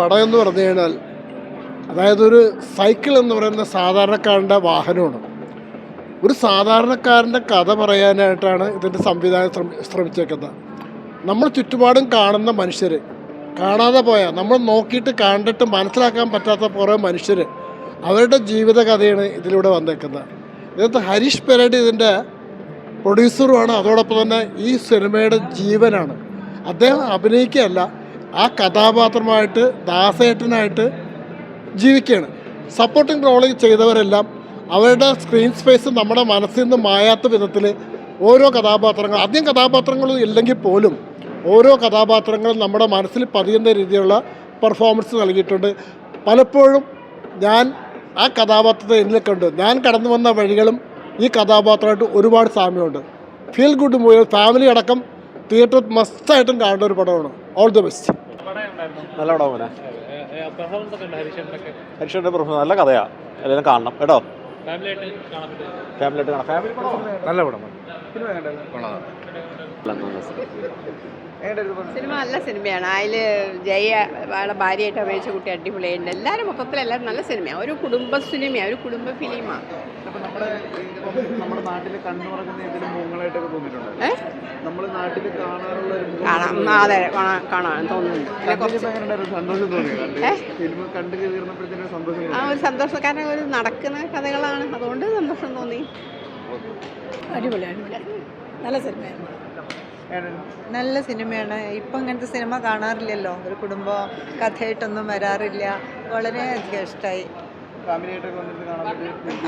പടം എന്ന് പറഞ്ഞു കഴിഞ്ഞാൽ അതായത് ഒരു സൈക്കിൾ എന്ന് പറയുന്ന സാധാരണക്കാരന്റെ വാഹനമാണ്. ഒരു സാധാരണക്കാരന്റെ കഥ പറയാനായിട്ടാണ് ഇതിന്റെ സംവിധാനം ശ്രമി ശ്രമിച്ചേക്കുന്നത്. നമ്മൾ ചുറ്റുപാടും കാണുന്ന മനുഷ്യർ കാണാതെ പോയ നമ്മൾ നോക്കിയിട്ട് കണ്ടിട്ട് മനസ്സിലാക്കാൻ പറ്റാത്ത കുറേ മനുഷ്യർ അവരുടെ ജീവിത കഥയാണ് ഇതിലൂടെ വന്നേക്കുന്നത്. ഇതിനകത്ത് ഹരീഷ് പെരേഡ് ഇതിന്റെ പ്രൊഡ്യൂസറുമാണ് അതോടൊപ്പം തന്നെ ഈ സിനിമയുടെ ജീവനാണ്. അദ്ദേഹം അഭിനയിക്കുകയല്ല ആ കഥാപാത്രമായിട്ട് ദാസേട്ടനായിട്ട് ജീവിക്കുകയാണ്. സപ്പോർട്ടിംഗ് റോളിൽ ചെയ്തവരെല്ലാം അവരുടെ സ്ക്രീൻ സ്പേസ് നമ്മുടെ മനസ്സിൽ നിന്ന് മായാത്ത വിധത്തിൽ ഓരോ കഥാപാത്രങ്ങൾ അധികം കഥാപാത്രങ്ങളും ഇല്ലെങ്കിൽ പോലും ഓരോ കഥാപാത്രങ്ങളും നമ്മുടെ മനസ്സിൽ പതിയുന്ന രീതിയിലുള്ള പെർഫോമൻസ് നൽകിയിട്ടുണ്ട്. പലപ്പോഴും ഞാൻ ആ കഥാപാത്രത്തെ എന്നിൽ കണ്ടു. ഞാൻ കടന്നു വന്ന വഴികളും ഈ കഥാപാത്രമായിട്ട് ഒരുപാട് സാമ്യമുണ്ട്. ഫീൽ ഗുഡ് മൂവി ഫാമിലി അടക്കം തിയേറ്റർ മസ്റ്റായിട്ടും കാണേണ്ട ഒരു പടമാണ്. ഓൾ ദി ബെസ്റ്റ് നല്ല പടം മോനെ. പെർഫോമൻസ് ഹരിഷന്റെ പ്രശ്നം നല്ല കഥയാ. എല്ലാവരും കാണണം കേട്ടോ? ഫാമിലി ആയിട്ട് കാണാൻ പറ്റും ഫാമിലി ആയിട്ട് കാണാം. ഫാമിലി നല്ല പടം. സിനിമ നല്ല സിനിമയാണ്. അതിൽ ജയ അവളെ ഭാര്യയായിട്ട് അപേക്ഷിച്ച കുട്ടി അടിപൊളിയായിട്ടുണ്ട്. എല്ലാവരും മൊത്തത്തിൽ എല്ലാവരും നല്ല സിനിമയാണ് ഒരു കുടുംബ സിനിമയാണ് ഒരു കുടുംബ ഫിലിമാണ് കാണാം. അതെ കാണാൻ തോന്നുന്നുണ്ട് ആ ഒരു സന്തോഷക്കാരൻ ഒരു നടക്കുന്ന കഥകളാണ്. അതുകൊണ്ട് സന്തോഷം തോന്നി. അടിപൊളി അടിപൊളി. നല്ല സിനിമയാണ് നല്ല സിനിമയാണ്. ഇപ്പം ഇങ്ങനത്തെ സിനിമ കാണാറില്ലല്ലോ. ഒരു കുടുംബ കഥയായിട്ടൊന്നും വരാറില്ല. വളരെയധികം ഇഷ്ടമായി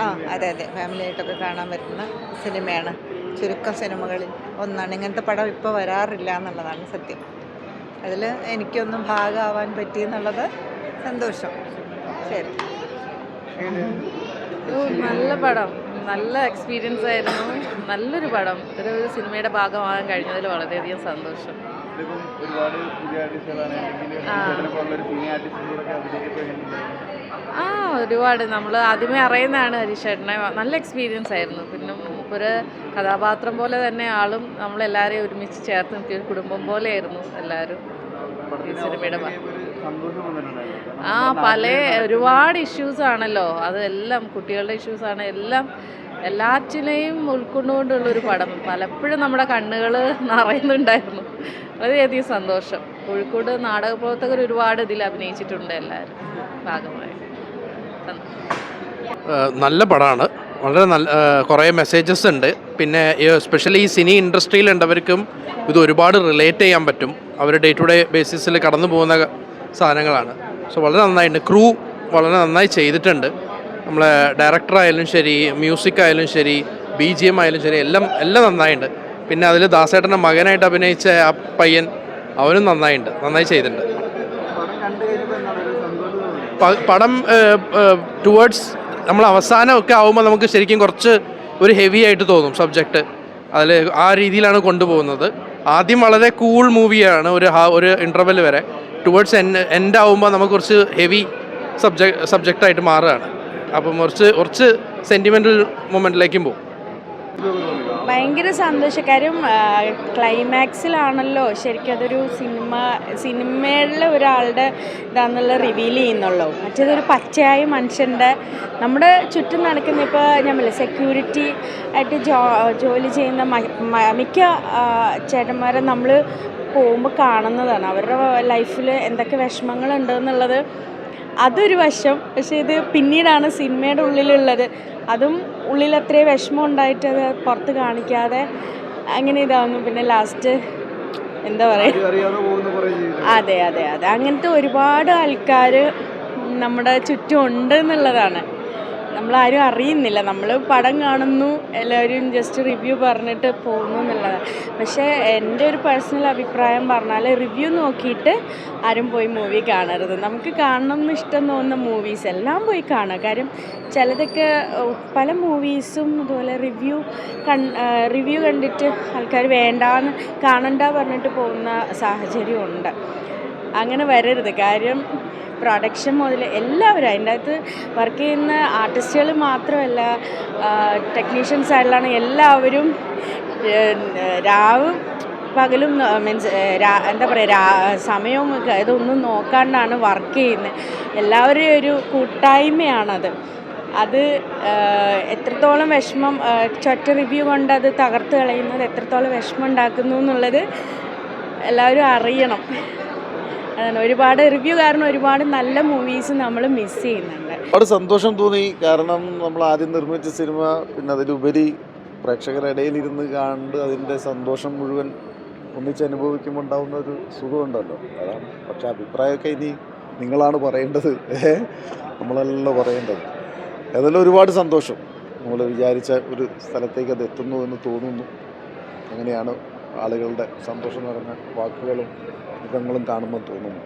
ആ അതെ അതെ. ഫാമിലി ആയിട്ടൊക്കെ കാണാൻ പറ്റുന്ന സിനിമയാണ്. ചുരുക്കം സിനിമകളിൽ ഒന്നാണ്. ഇങ്ങനത്തെ പടം ഇപ്പോൾ വരാറില്ല എന്നുള്ളതാണ് സത്യം. അതിൽ എനിക്കൊന്നും ഭാഗമാവാൻ പറ്റി എന്നുള്ളത് സന്തോഷം. ശരി. നല്ല പടം. നല്ല എക്സ്പീരിയൻസ് ആയിരുന്നു. നല്ലൊരു പടം. ഒരു സിനിമയുടെ ഭാഗമാകാൻ കഴിഞ്ഞതിൽ വളരെയധികം സന്തോഷം. ആ. ഒരുപാട്. നമ്മൾ ആദ്യമേ അറിയുന്നതാണ് ഹരീഷേട്ടനെ നല്ല എക്സ്പീരിയൻസ് ആയിരുന്നു. പിന്നെ ഒരു കഥാപാത്രം പോലെ തന്നെ ആളും നമ്മളെല്ലാവരെയും ഒരുമിച്ച് ചേർത്ത് നിർത്തിയ ഒരു കുടുംബം പോലെയായിരുന്നു എല്ലാവരും ഈ സിനിമയുടെ ആ പല ഒരുപാട് ഇഷ്യൂസ് ആണല്ലോ അതെല്ലാം കുട്ടികളുടെ ഇഷ്യൂസ് ആണ് എല്ലാം എല്ലാറ്റിനെയും ഉൾക്കൊണ്ടുകൊണ്ടുള്ള ഒരു പടം. പലപ്പോഴും നമ്മുടെ കണ്ണുകൾ നിറയുന്നുണ്ടായിരുന്നു. വളരെയധികം സന്തോഷം. കോഴിക്കോട് നാടക പ്രവർത്തകർ ഒരുപാട് ഇതിൽ അഭിനയിച്ചിട്ടുണ്ട് എല്ലാവരും. ഭാഗമായി. നല്ല പടമാണ്. വളരെ നല്ല കുറേ മെസ്സേജസ് ഉണ്ട്. പിന്നെ സ്പെഷ്യലി ഈ സിനി ഇൻഡസ്ട്രിയിലുണ്ടവർക്കും ഇത് ഒരുപാട് റിലേറ്റ് ചെയ്യാൻ പറ്റും. അവർ ഡേ ടു ഡേ ബേസിസിൽ കടന്നു പോകുന്ന സാധനങ്ങളാണ്. സോ വളരെ നന്നായിട്ടുണ്ട്. ക്രൂ വളരെ നന്നായി ചെയ്തിട്ടുണ്ട്. നമ്മളെ ഡയറക്ടറായാലും ശരി മ്യൂസിക് ആയാലും ശരി ബി ജി എം ആയാലും ശരി എല്ലാം എല്ലാം നന്നായിട്ടുണ്ട് പിന്നെ അതിൽ ദാസേട്ടന്റെ മകനായിട്ട് അഭിനയിച്ച ആ പയ്യൻ അവനും നന്നായിട്ടുണ്ട് നന്നായി ചെയ്തിട്ടുണ്ട്. പടം ടുവേർഡ്സ് നമ്മൾ അവസാനമൊക്കെ ആവുമ്പോൾ നമുക്ക് ശരിക്കും കുറച്ച് ഒരു ഹെവി ആയിട്ട് തോന്നും സബ്ജക്റ്റ് അതിൽ ആ രീതിയിലാണ് കൊണ്ടുപോകുന്നത്. ആദ്യം വളരെ കൂൾ മൂവിയാണ് ഒരു ഒരു ഇന്റർവെൽ വരെ. ടുവേർഡ്സ് എൻ എൻഡ് ആവുമ്പോൾ നമുക്ക് കുറച്ച് ഹെവി സബ്ജക്ട് സബ്ജക്റ്റായിട്ട് മാറുകയാണ്. അപ്പം കുറച്ച് കുറച്ച് സെന്റിമെന്റൽ മൊമെന്റിലേക്കും പോകും ഭയങ്കര സന്തോഷക്കാരും ക്ലൈമാക്സിലാണല്ലോ ശരിക്കും അതൊരു സിനിമ സിനിമയിലെ ഒരാളുടെ ഇതാണെന്നുള്ള റിവീൽ ചെയ്യുന്നുള്ളൂ. മറ്റേതൊരു പച്ചയായ മനുഷ്യന്റെ നമ്മുടെ ചുറ്റും നടക്കുന്ന ഇപ്പോൾ പറയാം സെക്യൂരിറ്റി ആയിട്ട് ജോ ജോലി ചെയ്യുന്ന മിക്ക ചേട്ടന്മാരെ നമ്മൾ പോകുമ്പോൾ കാണുന്നതാണ്. അവരുടെ ലൈഫിൽ എന്തൊക്കെ വിഷമങ്ങളുണ്ട് എന്നുള്ളത് അതൊരു വശം. പക്ഷേ ഇത് പിന്നീടാണ് സിനിമയുടെ ഉള്ളിലുള്ളത്. അതും ഉള്ളിൽ അത്രയും വിഷമം ഉണ്ടായിട്ട് അത് പുറത്ത് കാണിക്കാതെ അങ്ങനെ ഇതാവുന്നു. പിന്നെ ലാസ്റ്റ് എന്താ പറയുക അതെ അതെ അതെ. അങ്ങനത്തെ ഒരുപാട് ആൾക്കാർ നമ്മുടെ ചുറ്റും ഉണ്ട് എന്നുള്ളതാണ്. നമ്മളാരും അറിയുന്നില്ല. നമ്മൾ പടം കാണുന്നു. എല്ലാവരും ജസ്റ്റ് റിവ്യൂ പറഞ്ഞിട്ട് പോകുന്നു എന്നുള്ളതാണ് പക്ഷേ എന്റെ ഒരു പേഴ്സണൽ അഭിപ്രായം പറഞ്ഞാൽ റിവ്യൂ നോക്കിയിട്ട് ആരും പോയി മൂവി കാണരുത്. നമുക്ക് കാണണം എന്ന് ഇഷ്ടം തോന്നുന്ന മൂവീസ് എല്ലാം പോയി കാണുക. കാര്യം ചിലതൊക്കെ പല മൂവീസും അതുപോലെ റിവ്യൂ കൺ റിവ്യൂ കണ്ടിട്ട് ആൾക്കാർ വേണ്ടാന്ന് കാണണ്ട പറഞ്ഞിട്ട് പോകുന്ന സാഹചര്യമുണ്ട് അങ്ങനെ വരരുത്. കാര്യം പ്രൊഡക്ഷൻ മുതൽ എല്ലാവരും അതിന്റെ അകത്ത് വർക്ക് ചെയ്യുന്ന ആർട്ടിസ്റ്റുകൾ മാത്രമല്ല ടെക്നീഷ്യൻസ് ആയിട്ടുള്ള എല്ലാവരും രാവ് പകലും മീൻസ് എന്താ പറയുക സമയവും ഇതൊന്നും നോക്കാണ്ടാണ് വർക്ക് ചെയ്യുന്നത്. എല്ലാവരും ഒരു കൂട്ടായ്മയാണത്. അത് എത്രത്തോളം വിഷമം ചൊറ്റ റിവ്യൂ കൊണ്ട് അത് തകർത്ത് കളയുന്നത് എത്രത്തോളം വിഷമം ഉണ്ടാക്കുന്നു എന്നുള്ളത് എല്ലാവരും അറിയണം. ഒരുപാട് റിവ്യൂ കാരണം ഒരുപാട് നല്ല മൂവീസ് നമ്മൾ മിസ് ചെയ്യുന്നുണ്ട്. ഒരുപാട് സന്തോഷം തോന്നി. കാരണം നമ്മൾ ആദ്യം നിർമ്മിച്ച സിനിമ പിന്നെ അതിലുപരി പ്രേക്ഷകരുടെ ഇരുന്ന് കണ്ട് അതിന്റെ സന്തോഷം മുഴുവൻ ഒന്നിച്ച് അനുഭവിക്കുമ്പോൾ ഉണ്ടാവുന്ന ഒരു സുഖമുണ്ടല്ലോ. അതാണ് പക്ഷെ അഭിപ്രായമൊക്കെ ഇനി നിങ്ങളാണ് പറയേണ്ടത്. നമ്മളല്ല പറയേണ്ടത്. ഏതായാലും ഒരുപാട് സന്തോഷം. നമ്മൾ വിചാരിച്ച ഒരു സ്ഥലത്തേക്ക് അത് എത്തുന്നു എന്ന് തോന്നുന്നു. അങ്ങനെയാണ് ആളുകളുടെ സന്തോഷം നിറഞ്ഞ വാക്കുകളും മുഖങ്ങളും കാണുമ്പോൾ തോന്നുന്നു.